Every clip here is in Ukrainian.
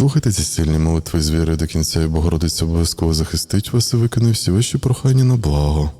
Слухайте ці сильні молитви з вірою до кінця, і Богородиця обов'язково захистить вас і виконує всі ваші прохання на благо.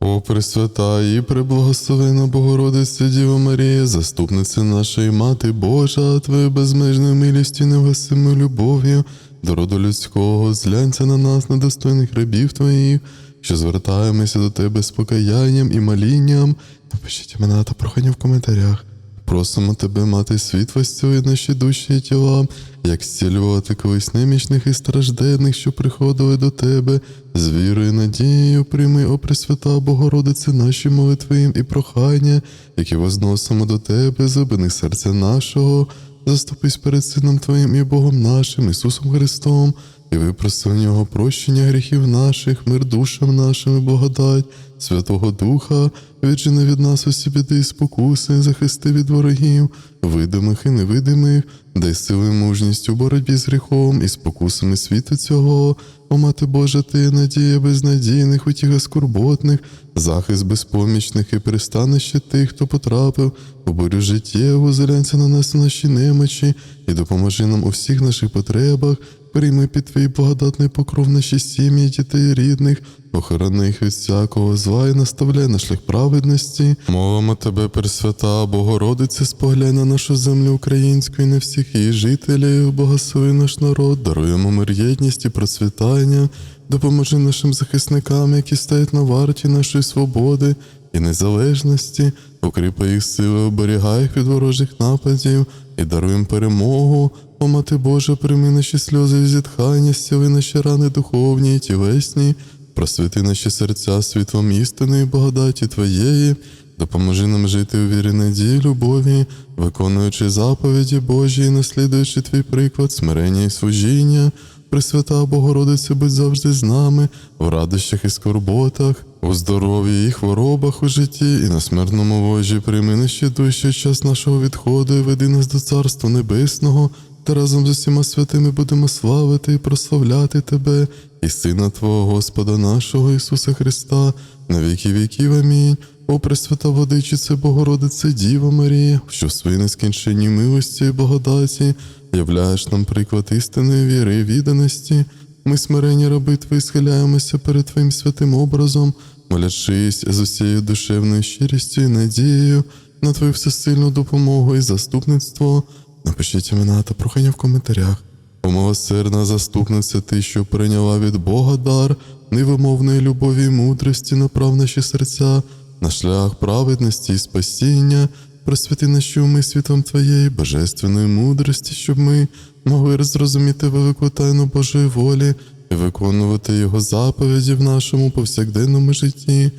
О, Пресвята і преблагословена Богородиця Діва Марія, заступниця нашої Мати Божа, Твоєю безмежною милістю і невгасимою любов'ю до роду людського, зглянься на нас, недостойних рабів Твоїх, що звертаємося до Тебе з покаянням і молінням. Напишіть імена та прохання в коментарях. Просимо тебе, мати світ і наші душі і тіла, як зцілювати колись немічних і стражденних, що приходили до тебе, з вірою і надією прийми, о Пресвята Богородице, наші молитви і прохання, які возносимо до тебе, забини серця нашого, заступись перед Сином Твоїм і Богом нашим, Ісусом Христом, і випроси у нього прощення гріхів наших, мир душам нашим і благодать, Святого Духа, віджени від нас усі біди і спокуси, захисти від ворогів, видимих і невидимих, дай сили мужність у боротьбі з гріхом і спокусами світу цього. О, Мати Божа, ти надія безнадійних, утіга скорботних, захист безпомічних і пристанище тих, хто потрапив у бурю життєву, зелянця на нас наші немочі, і допоможи нам у всіх наших потребах, прийми під твій благодатний покров наші сім'ї, дітей рідних, охорони їх від всякого зла і наставляй на шлях праведності. Мовимо тебе, Пресвята, Богородице, споглянь на нашу землю українську і на всіх її жителів, благослови наш народ, даруємо мир єдність і процвітання, допоможи нашим захисникам, які стоять на варті нашої свободи і незалежності, укріпи їх сили, оберігай їх від ворожих нападів і даруй їм перемогу. О, Мати Божа, прийми наші сльози і зітхання, зціли наші рани духовні і тілесні, просвіти наші серця світлом істини і благодаті Твоєї, допоможи нам жити у вірі надії, любові, виконуючи заповіді Божі і наслідуючи Твій приклад, смирення і служіння. Пресвята Богородиця, будь завжди з нами, в радощах і скорботах, у здоров'ї і хворобах у житті, і на смертному ложі прийми душі час нашого відходу і веди нас до Царства Небесного, та разом з усіма святими будемо славити і прославляти Тебе і Сина Твого Господа нашого Ісуса Христа, на віки віків. Амінь. О, Пресвята Водичице, Богородице, Діва Марія, що в своїй нескінченній милості і благодаті являєш нам приклад істинної віри і відданості. Ми смирені раби Твої схиляємося перед Твоїм святим образом, молячись з усією душевною щирістю і надією на Твою всесильну допомогу і заступництво. Напишіть імена та прохання в коментарях. О, милосердна заступниця, ти, що прийняла від Бога дар невимовної любові і мудрості, направ наші серця на шлях праведності і спасіння, просвіти наші уми світом Твоєї божественної мудрості, щоб ми могли зрозуміти велику тайну Божої волі і виконувати Його заповіді в нашому повсякденному житті.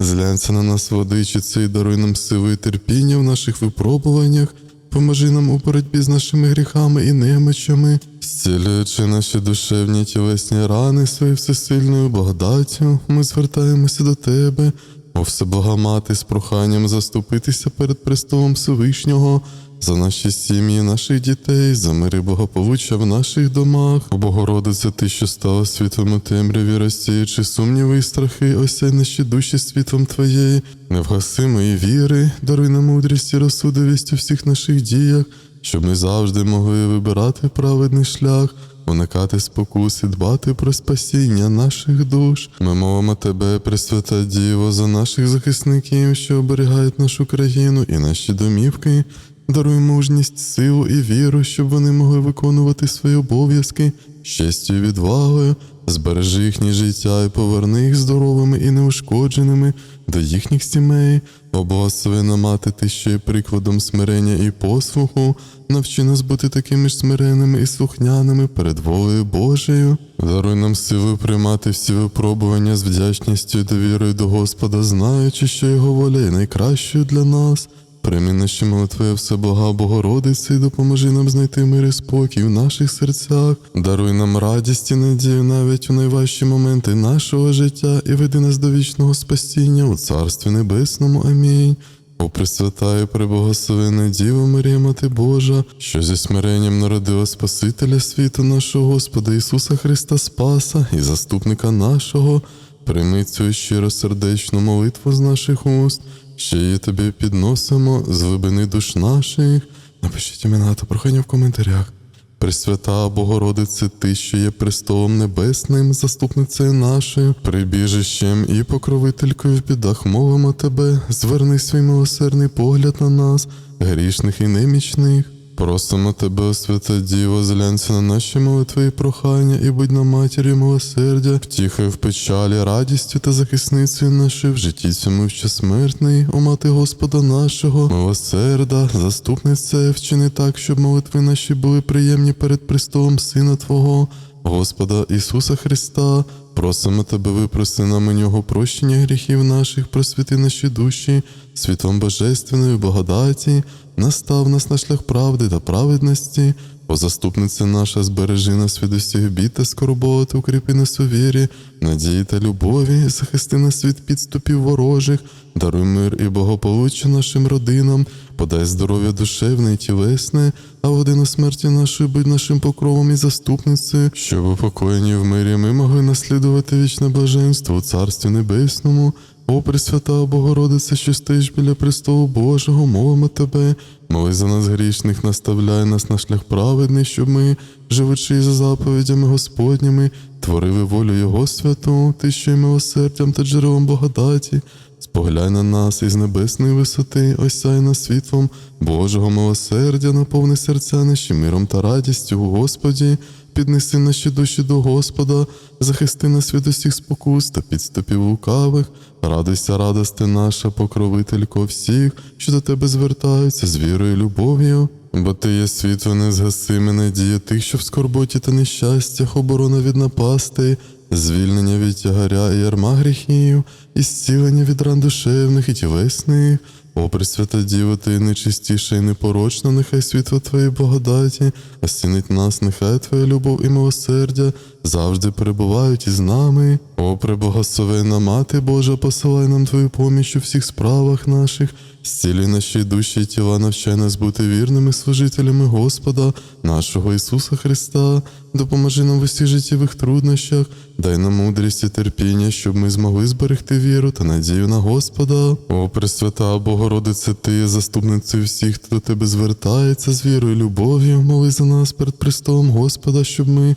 Зглянься на нас, водичице, і даруй нам силу і терпіння в наших випробуваннях, поможи нам у боротьбі з нашими гріхами і немочами, зцілюючи наші душевні тілесні рани своєю всесильною благодаттю, ми звертаємося до Тебе, о всеблага мати, з проханням заступитися перед престолом Всевишнього. За наші сім'ї, наших дітей, за мир і благополуччя в наших домах, О, Богородиця, ти, що стала світлом у темряві, розсіючи сумніви і страхи, осяй наші душі світлом Твоєї, невгасимої віри, даруй нам мудрість і розсудовість у всіх наших діях, щоб ми завжди могли вибирати праведний шлях, уникати спокус і дбати про спасіння наших душ. Ми мовимо Тебе, Пресвята Діво, за наших захисників, що оберігають нашу країну і наші домівки. Даруй мужність, силу і віру, щоб вони могли виконувати свої обов'язки, з честю і відвагою, збережи їхнє життя і поверни їх здоровими і неушкодженими до їхніх сімей. О, благословена мати, ти що є прикладом смирення і послуху, навчи нас бути такими ж смиренними і слухняними перед волею Божою. Даруй нам силу приймати всі випробування з вдячністю і довірою до Господа, знаючи, що його воля є найкращою для нас. Прийми наші молитви, все блага Богородиці, допоможи нам знайти мир і спокій в наших серцях, даруй нам радість і надію навіть у найважчі моменти нашого життя і веди нас до вічного спасіння у Царстві Небесному. Амінь. О Пресвята і Пребогословена Діва Марія, Мати Божа, що зі смиренням народила Спасителя світу нашого Господа Ісуса Христа Спаса і заступника нашого, прийми цю щиросердечну молитву з наших уст, що її тобі підносимо з глибини душ наших. Напишіть імена та прохання в коментарях. Пресвята Богородице, Ти, що є престолом небесним, заступницею нашою, прибіжищем і покровителькою в бідах мовимо Тебе, зверни свій милосердний погляд на нас, грішних і немічних. Просимо тебе, свята Діво, зглянься на наші молитви і прохання, і будь на матір'ю милосердя, втіхою в печалі, радістю та захисницею нашою в житті цьому ще смертний, о мати Господа нашого, милосерда, заступниця, вчини так, щоб молитви наші були приємні перед престолом Сина Твого, Господа Ісуса Христа. Просимо тебе, випроси нам у нього прощення гріхів наших, просвіти наші душі, світом божественної благодаті, настав нас на шлях правди та праведності, о заступниця наша, збережи нас від усіх бід та скорбот, укріпи нас у вірі, надії та любові, захисти нас від підступів ворожих, даруй мир і благополуччя нашим родинам, подай здоров'я душевне і тілесне, а годину смерті нашої будь нашим покровом і заступницею, щоб упокоєні в мирі ми могли наслідувати вічне блаженство у Царстві Небесному. О, Пресвята Богородице, що стоїш біля престолу Божого, мовимо тебе, моли за нас грішних, наставляй нас на шлях праведний, щоб ми, живучи за заповідями Господніми, творили волю Його святу, ти що й милосердям та джерелом благодаті, споглянь на нас із небесної висоти, осяй нас світлом Божого милосердя, наповни серця наші миром та радістю, у Господі. Піднеси наші душі до Господа, захисти нас від усіх спокус та підступів лукавих, радуйся, радости наша, покровителько всіх, що до тебе звертаються з вірою і любов'ю. Бо ти є світло незгасиме надія тих, що в скорботі та нещастях, оборона від напастей, звільнення від тягаря і ярма гріхів, і зцілення від ран душевних і тілесних. О, Пресвята Діво, ти найчистіша і непорочна, нехай світло Твоєї благодаті, осінить нас, нехай Твоя любов і милосердя завжди перебувають із нами. О, преблагословенна Мати Божа, посилай нам Твою поміч у всіх справах наших, зцілюй наші душі і тіла, навчай нас бути вірними служителями Господа, нашого Ісуса Христа, допоможи нам в усіх життєвих труднощах, дай нам мудрість і терпіння, щоб ми змогли зберегти віру та надію на Господа. О, Пресвята Богородице, Ти є заступницею всіх, хто до Тебе звертається з вірою і любов'ю, моли за нас перед престолом Господа, щоб ми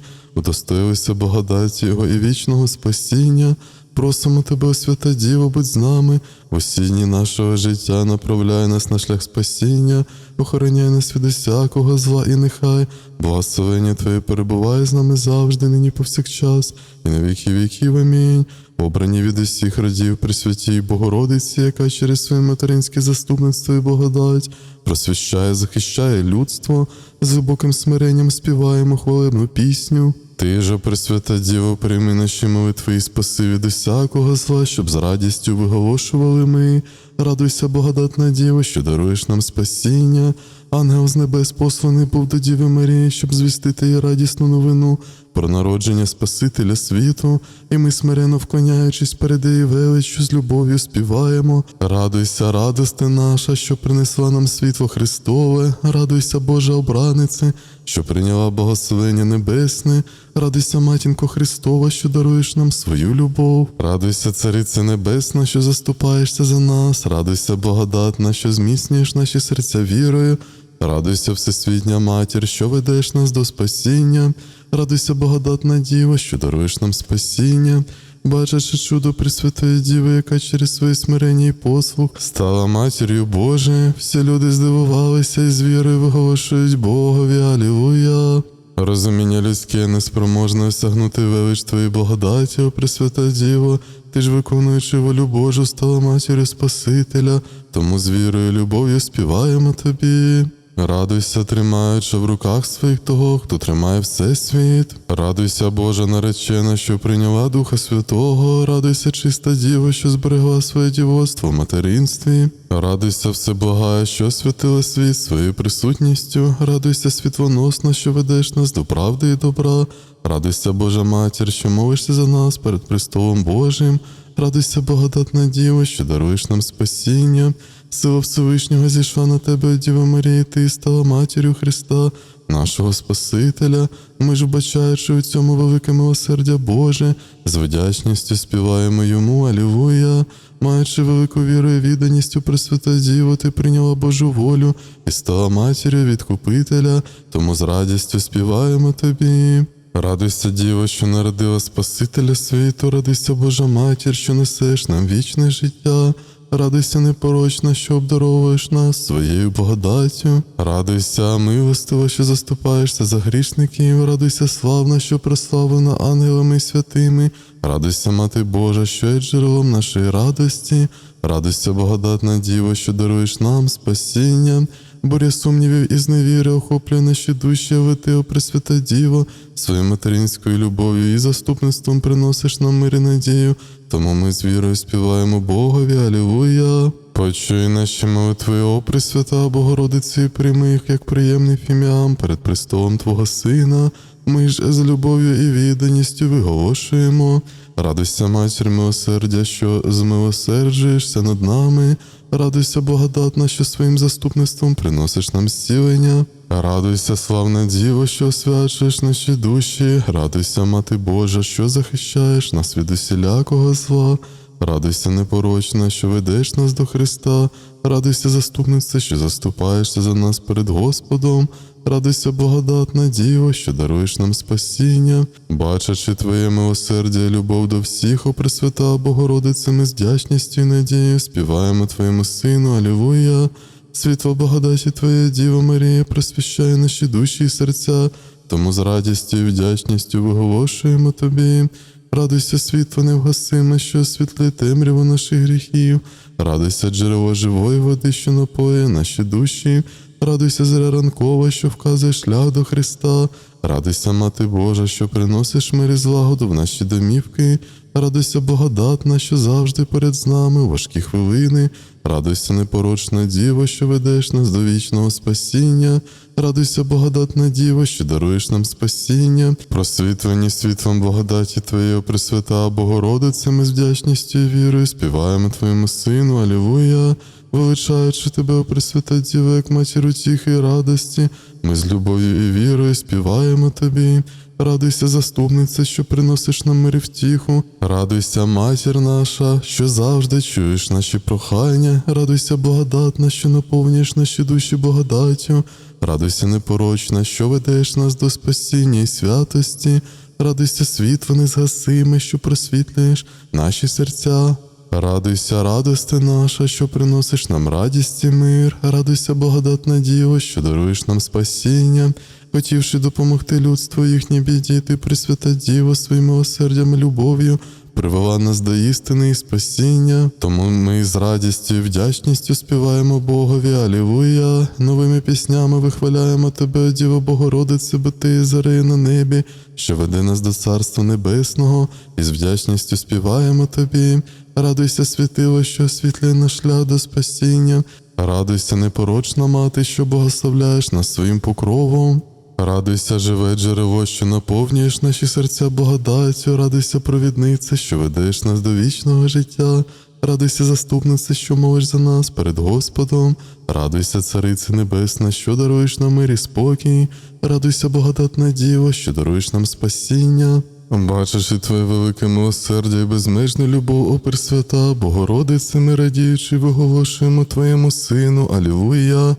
удостоїлися благодаті Його і вічного спасіння. Просимо тебе, свята Діво, будь з нами, усі дні нашого життя направляй нас на шлях спасіння, охороняй нас від усякого зла, і нехай благословення Твоє перебуває з нами завжди, нині повсякчас, і на віки віків. Амінь. Обрані від усіх родів Пресвятій Богородиці, яка через своє материнське заступництво і благодать просвіщає, захищає людство, з глибоким смиренням співаємо хвалебну пісню. Ти ж, Пресвята Діво, прийми наші молитви і спаси від усякого зла, щоб з радістю виголошували ми. Радуйся, благодатна Діво, що даруєш нам спасіння. Ангел з небес посланий був до Діви Марії, щоб звістити їй радісну новину про народження Спасителя світу, і ми, смиренно вклоняючись перед її величчю, з любов'ю співаємо. Радуйся, радости наша, що принесла нам світло Христове, радуйся, Божа обранице, що прийняла благословення небесне, радуйся, матінко Христова, що даруєш нам свою любов. Радуйся, Царице Небесна, що заступаєшся за нас, радуйся, благодатна, що зміцнюєш наші серця вірою. Радуйся, Всесвітня Матір, що ведеш нас до спасіння. Радуйся, благодатна Діва, що даруєш нам спасіння. Бачачи чудо Пресвятої Діви, яка через своє смирення і послуг стала матір'ю Божою, всі люди здивувалися і з вірою виголошують Богові. Алілуя. Розуміння людське неспроможне осягнути велич Твоєї благодаті, о Пресвята Діво, ти ж виконуючи волю Божу, стала матір'ю Спасителя, тому з вірою і любов'ю співаємо тобі. Радуйся, тримаючи в руках своїх того, хто тримає всесвіт. Радуйся, Божа наречена, що прийняла Духа Святого, радуйся, чиста діва, що зберегла своє дівоцтво в материнстві. Радуйся, всеблагая, що святила світ своєю присутністю, радуйся, світлоносна, що ведеш нас до правди і добра. Радуйся, Божа Матір, що молишся за нас перед престолом Божим. Радуйся, благодатна Діва, що даруєш нам спасіння. Сила Всевишнього зійшла на тебе, Діва Марія, ти стала матір'ю Христа, нашого Спасителя. Ми ж, вбачаючи у цьому велике милосердя Боже, з вдячністю співаємо йому, Алілуя. Маючи велику віру і відданість у Пресвята Діво, ти прийняла Божу волю і стала матір'ю відкупителя, тому з радістю співаємо тобі. Радуйся, Діво, що народила Спасителя світу, радуйся Божа матір, що несеш нам вічне життя. Радуйся непорочна, що обдаровуєш нас своєю благодаттю. Радуйся, милостиво, що заступаєшся за грішників. Радуйся, славна, що прославлена ангелами і святими. Радуйся, Мати Божа, що є джерелом нашої радості. Радуйся, благодатна Діво, що даруєш нам спасіння. Буря сумнівів і зневіри охоплює наші душі, але ти, о Пресвята Діво, своєю материнською любов'ю і заступництвом приносиш нам мир і надію. Тому ми з вірою співаємо Богові, Алілуя. Почуй наші молитви, о Пресвята Богородиці, і прийми їх як приємний фіміам перед престолом Твого Сина. Ми ж з любов'ю і відданістю виголошуємо. Радуйся, матір милосердя, що змилосерджуєшся над нами. Радуйся, благодатна, що своїм заступництвом приносиш нам зцілення. Радуйся, славна Діво, що освячуєш наші душі. Радуйся, Мати Божа, що захищаєш нас від усілякого зла. Радуйся, непорочна, що ведеш нас до Христа. Радуйся, заступниця, що заступаєшся за нас перед Господом. Радуйся, благодатна Діво, що даруєш нам спасіння, бачачи Твоє милосердя і любов до всіх, о Пресвята Богородице, ми з вдячністю і надією співаємо Твоєму Сину, Алілуя. Світло благодаті Твоя Діва Марія просвіщає наші душі і серця, тому з радістю і вдячністю виголошуємо Тобі. Радуйся, світло невгасиме, що освітлить темряву наших гріхів. Радуйся, джерело живої води, що напоє наші душі. Радуйся, заря ранкова, що вказує шлях до Христа. Радуйся, Мати Божа, що приносиш мир і злагоду в наші домівки. Радуйся, благодатна, що завжди перед з нами важкі хвилини. Радуйся, непорочна Діво, що ведеш нас до вічного спасіння. Радуйся, благодатна Діво, що даруєш нам спасіння. Просвітлені світлом благодаті Твоєї, Пресвята Богородице, ми з вдячністю і вірою співаємо Твоєму Сину, Алілуя. Величаючи тебе, Пресвята Діво, як матір утіхи і радості, ми з любов'ю і вірою співаємо тобі. Радуйся, заступниця, що приносиш нам мир і втіху. Радуйся, матір наша, що завжди чуєш наші прохання. Радуйся, благодатна, що наповнюєш наші душі благодаттю. Радуйся, непорочна, що ведеш нас до спасіння і святості. Радуйся, світло незгасиме, що просвітлюєш наші серця. Радуйся, радости наша, що приносиш нам радість і мир. Радуйся, благодатна Діво, що даруєш нам спасіння. Хотівши допомогти людству їхній біді, ти Пресвята Діво своїм милосердям любов'ю привела нас до істини і спасіння. Тому ми з радістю і вдячністю співаємо Богові, Алілуя. Новими піснями вихваляємо тебе, Діво Богородице, бо ти зареє на небі, що веде нас до Царства Небесного, і з вдячністю співаємо тобі. Радуйся, світило, що освітлює наш шлях до спасіння. Радуйся, непорочна мати, що благословляєш нас своїм покровом. Радуйся, живе джерело, що наповнюєш наші серця благодаттю, радуйся, провідниця, що ведеш нас до вічного життя. Радуйся, заступниця, що молиш за нас перед Господом. Радуйся, Цариця Небесна, що даруєш нам мир і спокій. Радуйся, благодатна Діво, що даруєш нам спасіння. Бачиш і твоє велике милосердя і безмежну любов, о Пресвята, Богородице, ми радіючи, виголошуємо Твоєму Сину, Алілуя.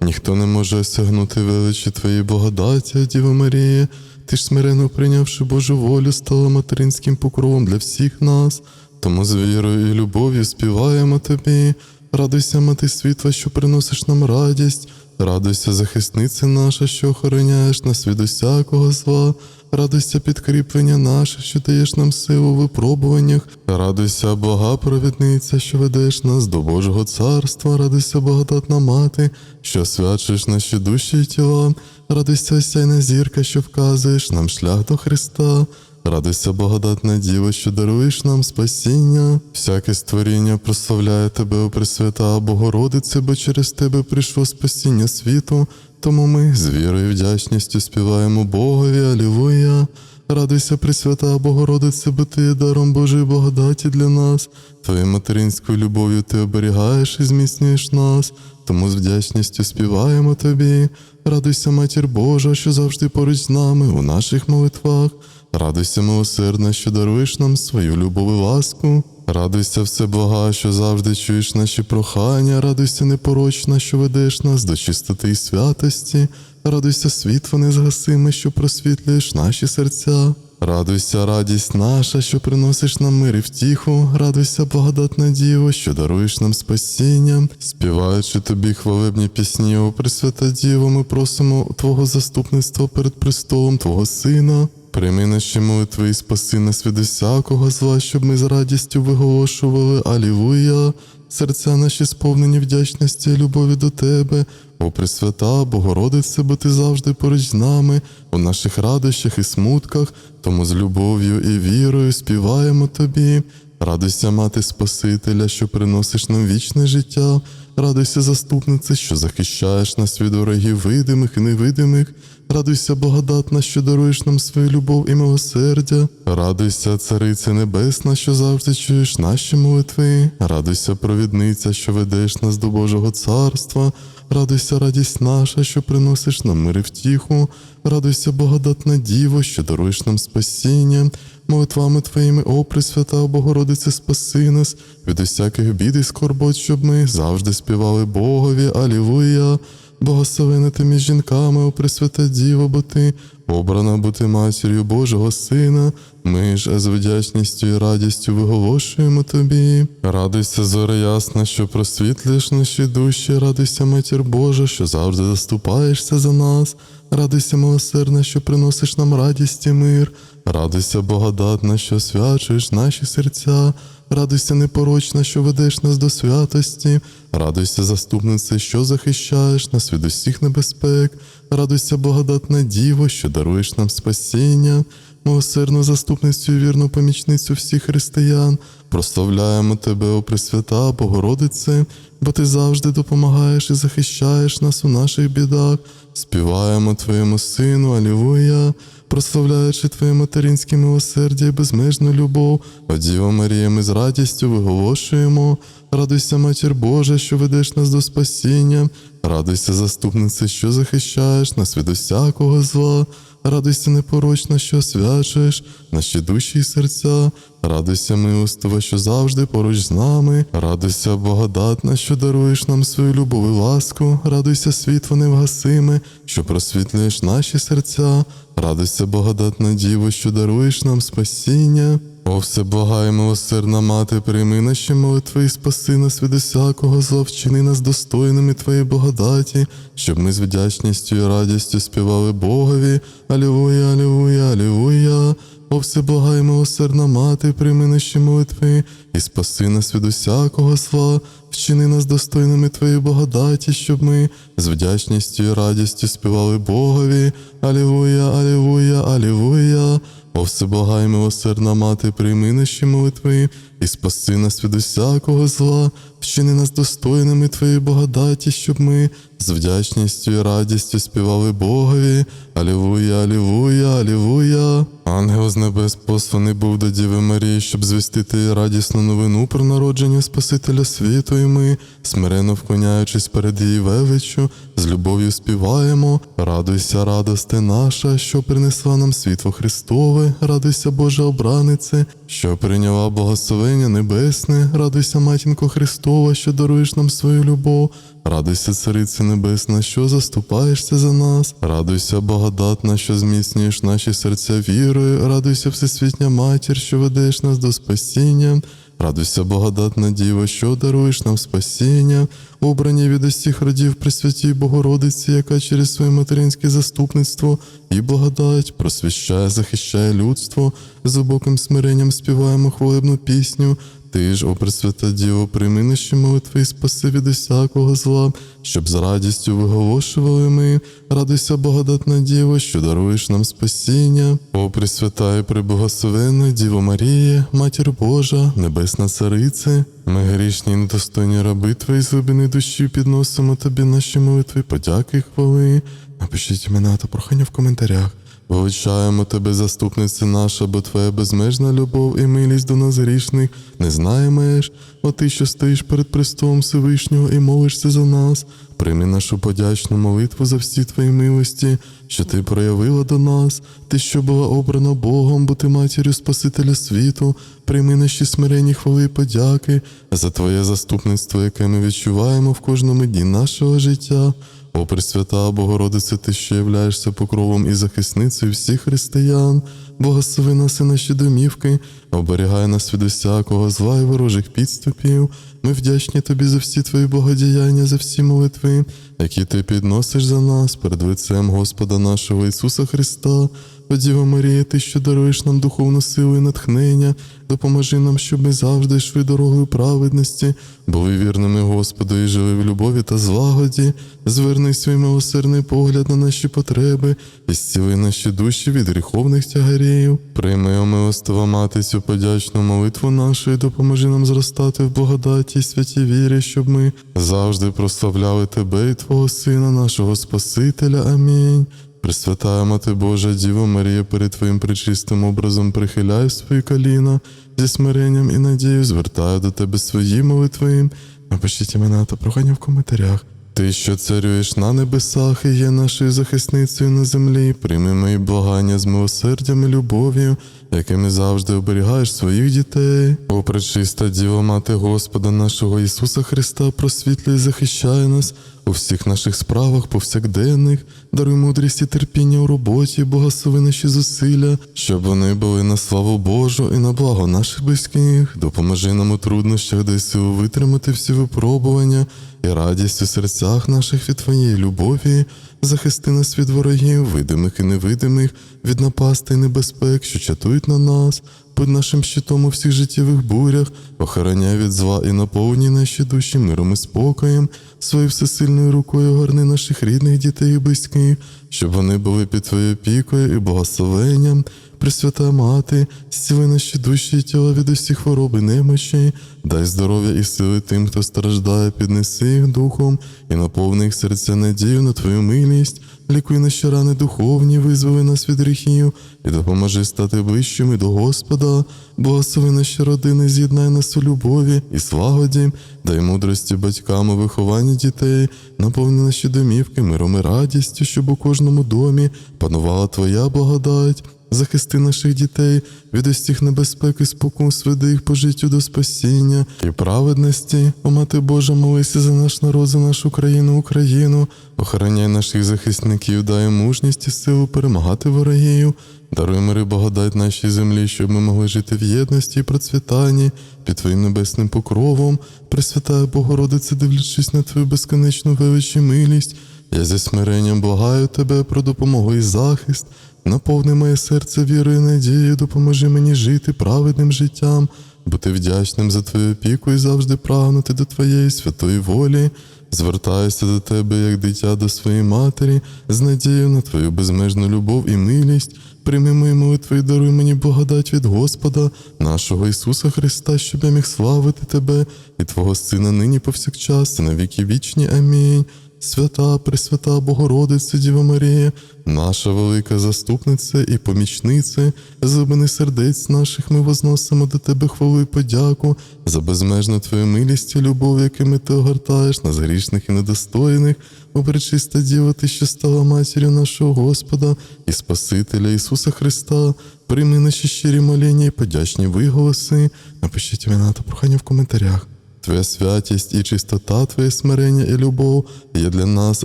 Ніхто не може осягнути величі Твоєї благодаті, Діво Марія. Ти ж смиренно прийнявши Божу волю, стала материнським покровом для всіх нас. Тому з вірою і любов'ю співаємо тобі. Радуйся, мати світла, що приносиш нам радість. Радуйся, захисниця наша, що охороняєш нас від усякого зла. Радуйся, підкріплення наше, що даєш нам силу у випробуваннях. Радуйся, блага провідниця, що ведеш нас до Божого царства. Радуйся, благодатна мати, що освячуєш наші душі і тіла. Радуйся, осяйна зірка, що вказуєш нам шлях до Христа. Радуйся, благодатна Діво, що даруєш нам спасіння. Всяке створіння прославляє тебе, о Пресвята Богородице, бо через тебе прийшло спасіння світу. Тому ми з вірою і вдячністю співаємо Богові, Алілуя. Радуйся, Пресвята Богородице, бо ти є даром Божої благодаті для нас. Твоєю материнською любов'ю ти оберігаєш і зміцнюєш нас, тому з вдячністю співаємо тобі. Радуйся, Матір Божа, що завжди поруч з нами у наших молитвах. Радуйся, милосердна, що даруєш нам свою любов і ласку. Радуйся, все блага, що завжди чуєш наші прохання, радуйся, непорочна, що ведеш нас до чистоти і святості. Радуйся, світло незгасиме, що просвітлюєш наші серця. Радуйся, радість наша, що приносиш нам мир і втіху, радуйся, благодатна Діво, що даруєш нам спасіння. Співаючи тобі хвалебні пісні, о Пресвята Діво, ми просимо Твого заступництва перед престолом Твого Сина. Прийми наші молитви і спаси нас від усякого зла, щоб ми з радістю виголошували Алілуя. Серця наші сповнені вдячності і любові до Тебе, о Пресвята, Богородице, бо Ти завжди поруч з нами, у наших радощах і смутках, тому з любов'ю і вірою співаємо Тобі. Радуйся, мати Спасителя, що приносиш нам вічне життя. Радуйся, заступнице, що захищаєш нас від ворогів видимих і невидимих. Радуйся, благодатна, що даруєш нам свою любов і милосердя. Радуйся, цариця небесна, що завжди чуєш наші молитви. Радуйся, провідниця, що ведеш нас до Божого царства. Радуйся, радість наша, що приносиш нам мир і втіху. Радуйся, благодатна Діво, що даруєш нам спасіння. Молитвами Твоїми, о Пресвята Богородице, спаси нас від усяких бід і скорбот, щоб ми завжди співали Богові. Алілуя. Благословена ти між жінками, о Пресвята Діво, бо ти обрана бути матір'ю Божого Сина. Ми ж з вдячністю і радістю виголошуємо тобі. Радуйся, зоря ясна, що просвітлюєш наші душі, радуйся, матір Божа, що завжди заступаєшся за нас. Радуйся, милосердна, що приносиш нам радість і мир. Радуйся, благодатна, що освячуєш наші серця. Радуйся, непорочна, що ведеш нас до святості. Радуйся, заступнице, що захищаєш нас від усіх небезпек. Радуйся, благодатна Діво, що даруєш нам спасіння. Милосердну заступницю і вірну помічницю всіх християн. Прославляємо Тебе, о Пресвята, Богородице, бо Ти завжди допомагаєш і захищаєш нас у наших бідах. Співаємо Твоєму Сину, Алілуя, прославляючи Твоє материнське милосердя і безмежну любов. О Діво Марія, ми з радістю виголошуємо. Радуйся, Матір Божа, що ведеш нас до спасіння. Радуйся, заступнице, що захищаєш нас від усякого зла. Радуйся, непорочна, що освячуєш наші душі і серця. Радуйся, милостива, що завжди поруч з нами. Радуйся, благодатна, що даруєш нам свою любов і ласку. Радуйся, світло невгасиме, що просвітлюєш наші серця. Радуйся, благодатна Діво, що даруєш нам спасіння. О, всеблагая і милосердна мати, прийми наші молитви і спаси нас від усякого зла, вчини нас достойними Твоєї благодаті, щоб ми з вдячністю і радістю співали Богові. Алілуя, алілуя, алілуя. О, всеблагая і милосердна мати, прийми наші молитви і спаси нас від усякого зла, вчини нас достойними Твоєї благодаті, щоб ми з вдячністю і радістю співали Богові. Алілуя, алілуя, алілуя. О, всеблагай, милосердна мати, прийми наші молитви і спаси нас від усякого зла, вчини нас достойними Твоєї благодаті, щоб ми з вдячністю і радістю співали Богові. Алілуя, алілуя, алілуя. Ангел з небес посланий був до Діви Марії, щоб звістити радісну новину про народження Спасителя світу, і ми, смиренно вклоняючись перед її величчю, з любов'ю співаємо. Радуйся, радости наша, що принесла нам світло Христове, радуйся, Божа обранице, що прийняла благословення небесне, радуйся, матінко Христова, що даруєш нам свою любов. Радуйся, Цариця Небесна, що заступаєшся за нас, радуйся, благодатна, що зміцнюєш наші серця вірою, радуйся, Всесвітня Матір, що ведеш нас до спасіння. Радуйся, благодатна Діво, що даруєш нам спасіння, обрані від усіх родів Пресвятій Богородиці, яка через своє материнське заступництво і благодать просвіщає, захищає людство, з глибоким смиренням співаємо хвалебну пісню. Ти ж, о Пресвята Діво, прийми наші молитви і спаси від усякого зла, щоб з радістю виголошували ми. Радуйся, благодатна Діво, що даруєш нам спасіння. О Пресвята і преблагословенна Діво Марія, Матір Божа, Небесна Царице, ми грішні недостойні раби Твої з глибини душі підносимо Тобі наші молитви, подяки і хвали. Напишіть імена та прохання в коментарях. Величаємо тебе, заступниця наша, бо твоя безмежна любов і милість до нас грішних не знає. О ти, що стоїш перед престолом Всевишнього і молишся за нас, прийми нашу подячну молитву за всі твої милості, що ти проявила до нас, ти, що була обрана Богом, бути матір'ю Спасителя світу, прийми наші смиренні хвали і подяки за Твоє заступництво, яке ми відчуваємо в кожному дні нашого життя. О, Пресвята Богородице, ти що являєшся покровом і захисницею всіх християн, благослови нас і наші домівки, оберігай нас від усякого зла і ворожих підступів. Ми вдячні тобі за всі твої благодіяння, за всі молитви, які ти підносиш за нас перед лицем Господа нашого Ісуса Христа. О Діво Марія, ти, що даруєш нам духовну силу і натхнення, допоможи нам, щоб ми завжди йшли дорогою праведності, були вірними Господу і жили в любові та злагоді. Зверни свій милосердний погляд на наші потреби і зціли наші душі від гріховних тягарів. Прийми, о милостива мати, цю подячну молитву нашу і допоможи нам зростати в благодаті і святій вірі, щоб ми завжди прославляли Тебе і Твого Сина, нашого Спасителя. Амінь. Пресвятая Мати Божа, Діво Марія, перед Твоїм причистим образом прихиляю свої коліна зі смиренням і надією, звертаю до Тебе свої молитви. Напишіть імена та прохання в коментарях. Ти, що царюєш на небесах і є нашою захисницею на землі, прийми мої благання з милосердям і любов'ю, якими завжди оберігаєш своїх дітей. О, пречиста Діва Мати Господа нашого Ісуса Христа, просвітлюй і захищай нас у всіх наших справах повсякденних, даруй мудрість і терпіння у роботі, благослови наші зусилля, щоб вони були на славу Божу і на благо наших близьких. Допоможи нам у труднощах, дай силу витримати всі випробування і радість у серцях наших від Твоєї любові. Захисти нас від ворогів, видимих і невидимих, від напасти і небезпек, що чатують на нас, будь нашим щитом у всіх життєвих бурях, охороняй від зла і наповні наші душі миром і спокоєм, своєю всесильною рукою горни наших рідних дітей і близьких, щоб вони були під Твоєю опікою і благословенням. Пресвята Мати, зціли наші душі і тіла від усіх хвороб і немочі, дай здоров'я і сили тим, хто страждає, піднеси їх духом і наповни їх серця надію на Твою милість, лікуй наші рани духовні, визволи нас від гріхів і допоможи стати ближчими до Господа, благослови наші родини, з'єднай нас у любові і слагоді, дай мудрості батькам у вихованні дітей, наповни наші домівки миром і радістю, щоб у кожному домі панувала Твоя благодать. Захисти наших дітей від усіх небезпек і спокус, веди їх по життю до спасіння і праведності. О, Мати Божа, молися за наш народ, за нашу країну, Україну, охороняй наших захисників, дай мужність і силу перемагати ворогів. Даруй мир і благодать нашій землі, щоб ми могли жити в єдності і процвітанні під Твоїм небесним покровом. Пресвятая Богородице, дивлячись на Твою безконечну велич милість, я зі смиренням благаю Тебе про допомогу і захист. Наповни моє серце вірою і надією, допоможи мені жити праведним життям, бути вдячним за Твою опіку і завжди прагнути до Твоєї святої волі. Звертаюся до Тебе, як дитя до своєї матері, з надією на Твою безмежну любов і милість. Прийми мої молитви і даруй мені благодать від Господа, нашого Ісуса Христа, щоб я міг славити Тебе і Твого Сина нині повсякчас, і на віки вічні. Амінь. Свята, Пресвята Богородиця Діва Марія, наша велика заступниця і помічниця, зубини сердець наших ми возносимо до Тебе хвалу і подяку за безмежну Твою милість і любов, якими Ти огортаєш нас грішних і недостойних, о пречиста Діва, Ти, що стала матір'ю нашого Господа і Спасителя Ісуса Христа, прийми наші щирі моління і подячні виголоси. Напишіть імена та прохання в коментарях. Твоя святість і чистота, Твоє смирення і любов є для нас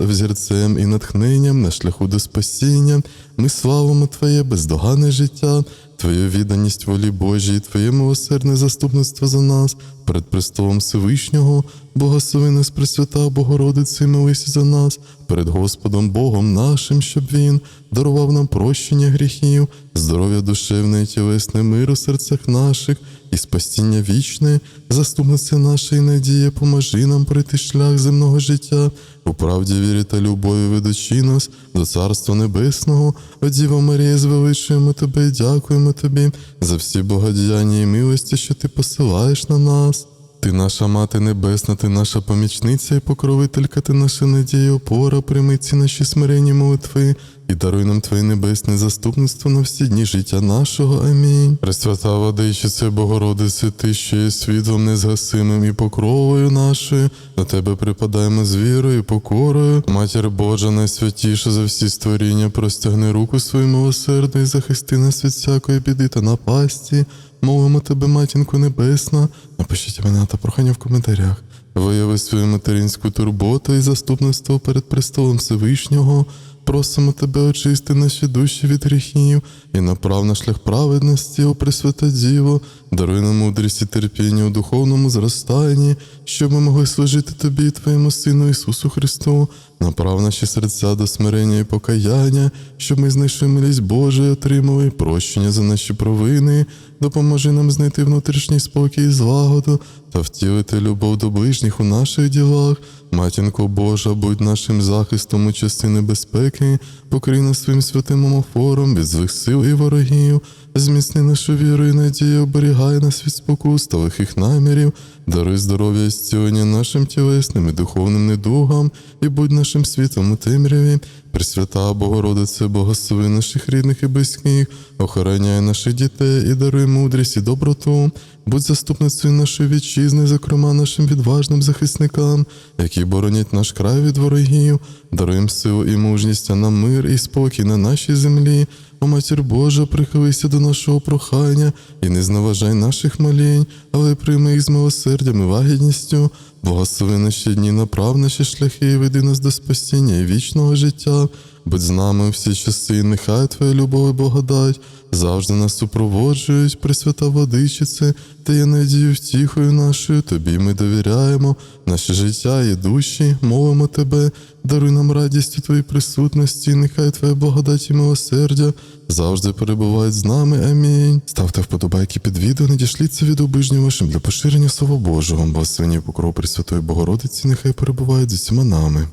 взірцем і натхненням на шляху до спасіння. Ми славимо Твоє бездоганне життя, Твою відданість волі Божій, Твоє милосердне заступництво за нас. Перед престолом Всевишнього, благослови нас, Пресвята Богородице, і молися за нас. Перед Господом Богом нашим, щоб Він дарував нам прощення гріхів, здоров'я душевне і тілесне мир у серцях наших і спасіння вічне, заступниця наша і надія, поможи нам пройти шлях земного життя, у правді вірі та любові ведучи нас до Царства Небесного. О Діва Марія, звеличуємо Тебе і дякуємо Тобі за всі богодіяння і милості, що Ти посилаєш на нас. Ти наша мати небесна, ти наша помічниця і покровителька, ти наша надія, опора, прийми ці наші смиренні молитви і даруй нам Твоє небесне заступництво на всі дні життя нашого. Амінь. Пресвята Владичице, Богородице, Ти, що є світлом незгасимим і покровою нашою, до Тебе припадаємо з вірою і покорою. Матір Божа, найсвятіша за всі створіння, простягни руку свою милосердну і захисти нас від всякої біди та напасті. Молимо тебе, матінко небесна. Напишіть імена та прохання в коментарях. Вияви свою материнську турботу і заступництво перед престолом Всевишнього. Просимо тебе очисти наші душі від гріхів і направ на шлях праведності, о Пресвята Діво, даруй нам мудрість і терпіння у духовному зростанні, щоб ми могли служити тобі і твоєму Сину Ісусу Христу, направ наші серця до смирення і покаяння, щоб ми знайшли милість Божу отримали прощення за наші провини. Допоможи нам знайти внутрішній спокій і злагоду та втілити любов до ближніх у наших ділах. Матінко Божа, будь нашим захистом у часи небезпеки, покрий нас своїм святим омофором від злих сил і ворогів, зміцни нашу віру і надію, оберігай нас від спокус та лихих намірів, даруй здоров'я і зцілення нашим тілесним і духовним недугам, і будь нашим світом у темряві. Пресвята Богородице, благослови наших рідних і близьких, охороняй наших дітей і даруй мудрість і доброту. Будь заступницею нашої вітчизни, зокрема нашим відважним захисникам, які боронять наш край від ворогів, даруй силу і мужність, а мир і спокій на нашій землі. О матір Божа, прихилися до нашого прохання і не зневажай наших молінь, але прийми їх з милосердям і лагідністю. Благослови наші дні, направ наші шляхи і веди нас до спасіння і вічного життя. Будь з нами всі часи, нехай Твоя любов і благодать завжди нас супроводжують, Пресвята Владичице, ти є надію втіхою нашою, тобі ми довіряємо, наше життя і душі, молимо тебе, даруй нам радість у твоїй присутності, нехай Твоя благодать і милосердя завжди перебувають з нами. Амінь. Ставте вподобайки під відео, надішліться від обижнів вашим для поширення Слова Божого, благословення і покров Пресвятої Богородиці, нехай перебувають з усіма нами.